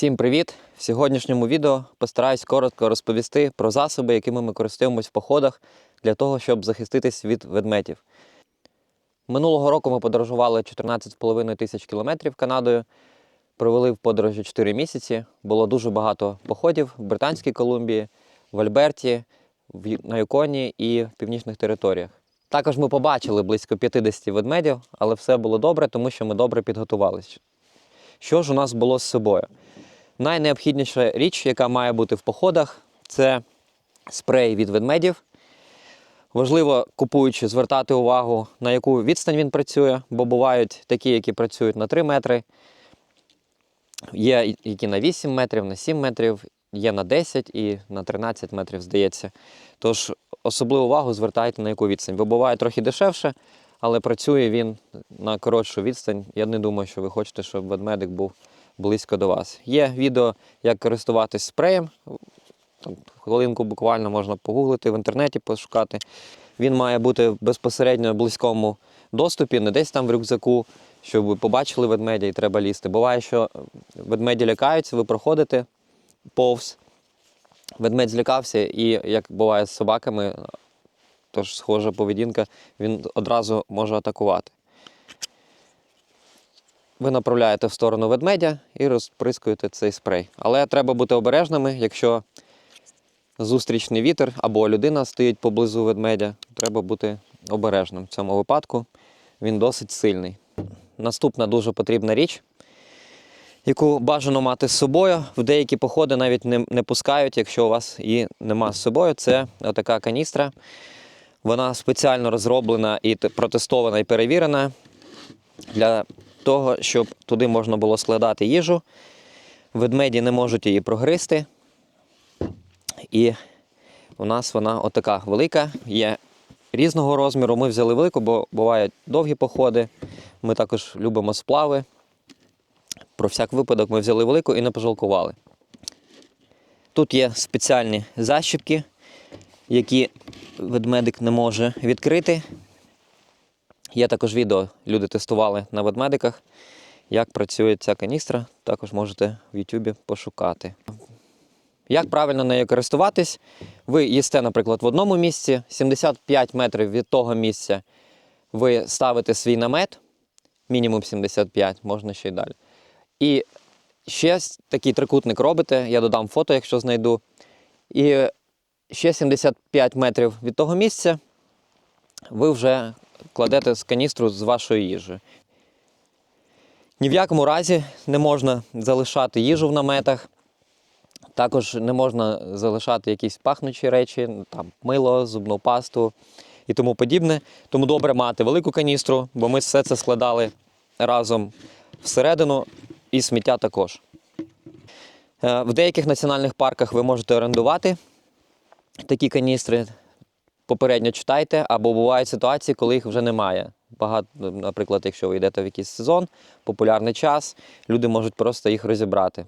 Всім привіт! В сьогоднішньому відео постараюсь коротко розповісти про засоби, якими ми користуємось в походах для того, щоб захиститись від ведмедів. Минулого року ми подорожували 14,5 тисяч кілометрів Канадою, провели в подорожі 4 місяці. Було дуже багато походів в Британській Колумбії, в Альберті, на Юконі і в північних територіях. Також ми побачили близько 50 ведмедів, але все було добре, тому що ми добре підготувалися. Що ж у нас було з собою? Найнеобхідніша річ, яка має бути в походах, це спрей від ведмедів. Важливо, купуючи, звертати увагу, на яку відстань він працює, бо бувають такі, які працюють на 3 метри, є які на 8 метрів, на 7 метрів, є на 10 і на 13 метрів, здається. Тож особливу увагу звертайте на яку відстань, бо буває трохи дешевше, але працює він на коротшу відстань. Я не думаю, що ви хочете, щоб ведмедик був близько до вас. Є відео, як користуватись спреєм. Там, хвилинку буквально можна погуглити в інтернеті, пошукати. Він має бути в безпосередньо близькому доступі, не десь там в рюкзаку, щоб ви побачили ведмедя і треба лізти. Буває, що ведмеді лякаються, ви проходите повз. Ведмедь злякався, і як буває з собаками, тож схожа поведінка, він одразу може атакувати. Ви направляєте в сторону ведмедя і розприскуєте цей спрей. Але треба бути обережними, якщо зустрічний вітер або людина стоїть поблизу ведмедя, треба бути обережним. В цьому випадку він досить сильний. Наступна дуже потрібна річ, яку бажано мати з собою. В деякі походи навіть не, не пускають, якщо у вас її нема з собою. Це така каністра. Вона спеціально розроблена і протестована і перевірена для того, щоб туди можна було складати їжу. Ведмеді не можуть її прогризти. І у нас вона отака велика, є різного розміру. Ми взяли велику, бо бувають довгі походи. Ми також любимо сплави. Про всяк випадок ми взяли велику і не пожалкували. Тут є спеціальні защіпки, які ведмедик не може відкрити. Є також відео, люди тестували на ведмедиках, як працює ця каністра. Також можете в Ютубі пошукати. Як правильно нею користуватись? Ви їсте, наприклад, в одному місці, 75 метрів від того місця ви ставите свій намет, мінімум 75, можна ще й далі. І ще такий трикутник робите, я додам фото, якщо знайду. І ще 75 метрів від того місця ви вже кладете з каністру з вашою їжею. Ні в якому разі не можна залишати їжу в наметах. Також не можна залишати якісь пахнучі речі, там мило, зубну пасту і тому подібне. Тому добре мати велику каністру, бо ми все це складали разом всередину і сміття також. Е, В деяких національних парках ви можете орендувати такі каністри. Попередньо читайте, або бувають ситуації, коли їх вже немає. Багато, наприклад, якщо ви йдете в якийсь сезон, популярний час, люди можуть просто їх розібрати.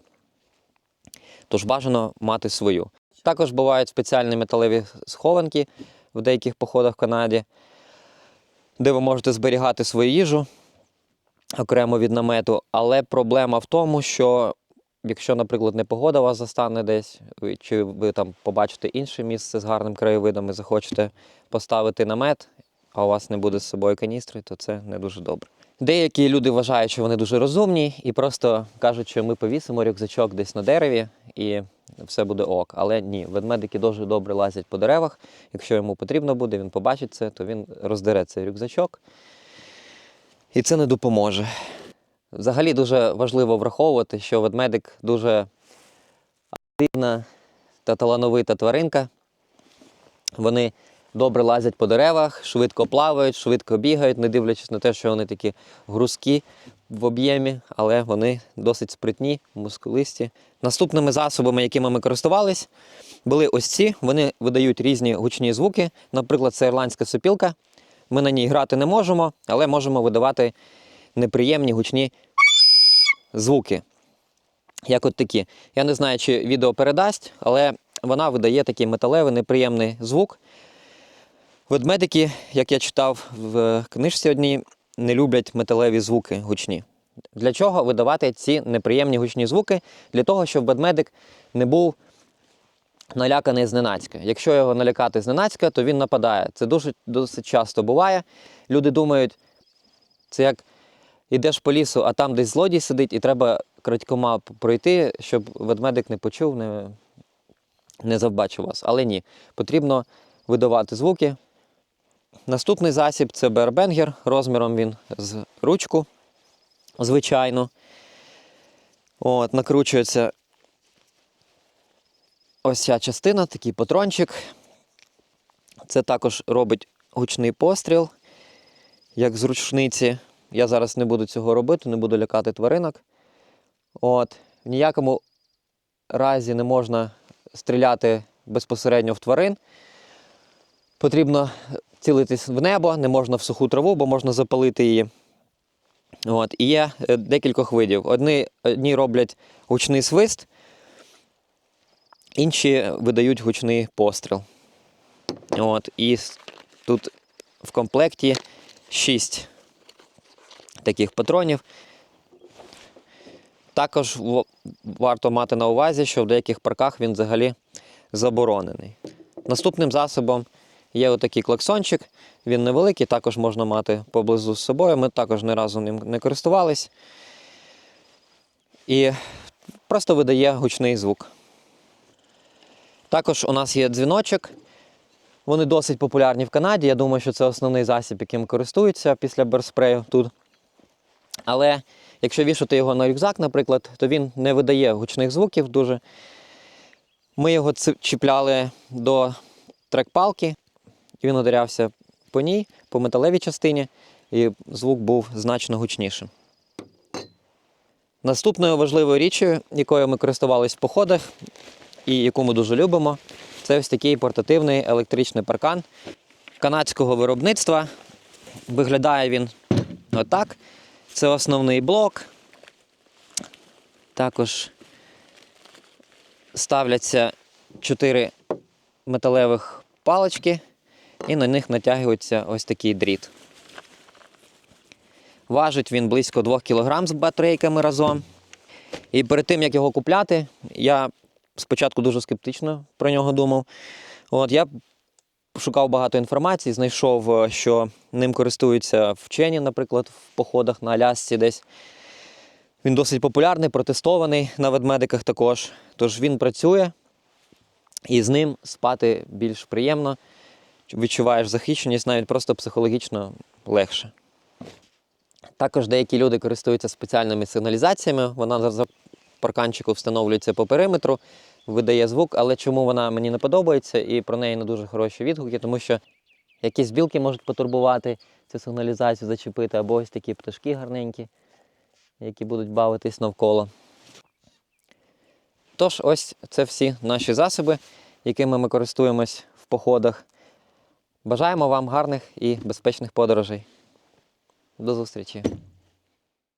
Тож бажано мати свою. Також бувають спеціальні металеві схованки в деяких походах в Канаді, де ви можете зберігати свою їжу окремо від намету. Але проблема в тому, що якщо, наприклад, непогода вас застане десь, чи ви там побачите інше місце з гарним краєвидом і захочете поставити намет, а у вас не буде з собою каністри, то це не дуже добре. Деякі люди вважають, що вони дуже розумні і просто кажуть, що ми повісимо рюкзачок десь на дереві і все буде ок. Але ні, ведмедики дуже добре лазять по деревах. Якщо йому потрібно буде, він побачить це, то він роздере цей рюкзачок. І це не допоможе. Взагалі дуже важливо враховувати, що ведмедик дуже активна та талановита тваринка. Вони добре лазять по деревах, швидко плавають, швидко бігають, не дивлячись на те, що вони такі грузкі в об'ємі, але вони досить спритні, мускулисті. Наступними засобами, якими ми користувались, були ось ці. Вони видають різні гучні звуки. Наприклад, це ірландська сопілка. Ми на ній грати не можемо, але можемо видавати неприємні гучні звуки. Як от такі. Я не знаю, чи відео передасть, але вона видає такий металевий неприємний звук. Ведмедики, як я читав в книжці одній, не люблять металеві звуки гучні. Для чого видавати ці неприємні гучні звуки? Для того, щоб ведмедик не був наляканий зненацька. Якщо його налякати зненацька, то він нападає. Це дуже досить часто буває. Люди думають, це як йдеш по лісу, а там десь злодій сидить, і треба крадькома пройти, щоб ведмедик не почув, не, не завбачив вас. Але ні, потрібно видавати звуки. Наступний засіб це бербенгер. Розміром він з ручку, звичайно. От, накручується ось ця частина, такий патрончик. Це також робить гучний постріл, як з ручниці. Я зараз не буду цього робити, не буду лякати тваринок. От. В ніякому разі не можна стріляти безпосередньо в тварин. Потрібно цілитись в небо, не можна в суху траву, бо можна запалити її. От. І є е, декількох видів. Одні, одні роблять гучний свист, інші видають гучний постріл. От. І тут в комплекті 6 таких патронів. Також варто мати на увазі, що в деяких парках він взагалі заборонений. Наступним засобом є отакий клаксончик. Він невеликий, також можна мати поблизу з собою. Ми також ні разу ним не користувались. І просто видає гучний звук. Також у нас є дзвіночок. Вони досить популярні в Канаді. Я думаю, що це основний засіб, яким користуються після берспрею тут. Але якщо вішати його на рюкзак, наприклад, то він не видає гучних звуків дуже. Ми його чіпляли до трекпалки, і він ударявся по ній, по металевій частині, і звук був значно гучнішим. Наступною важливою річчю, якою ми користувалися в походах і яку ми дуже любимо, це ось такий портативний електричний паркан канадського виробництва. Виглядає він отак. Це основний блок. Також ставляться чотири металевих палички, і на них натягується ось такий дріт. Важить він близько 2 кг з батарейками разом. І перед тим, як його купляти, я спочатку дуже скептично про нього думав. От, я шукав багато інформації, знайшов, е, що ним користуються вчені, наприклад, в походах на Алясці десь. Він досить популярний, протестований на ведмедиках також. Тож він працює і з ним спати більш приємно. Відчуваєш захищеність, навіть просто психологічно легше. Також деякі люди користуються спеціальними сигналізаціями. Вона парканчику встановлюється по периметру, видає звук, але чому вона мені не подобається і про неї не дуже хороші відгуки, тому що якісь білки можуть потурбувати цю сигналізацію, зачепити, або ось такі пташки гарненькі, які будуть бавитись навколо. Тож, ось це всі наші засоби, якими ми користуємось в походах. Бажаємо вам гарних і безпечних подорожей. До зустрічі!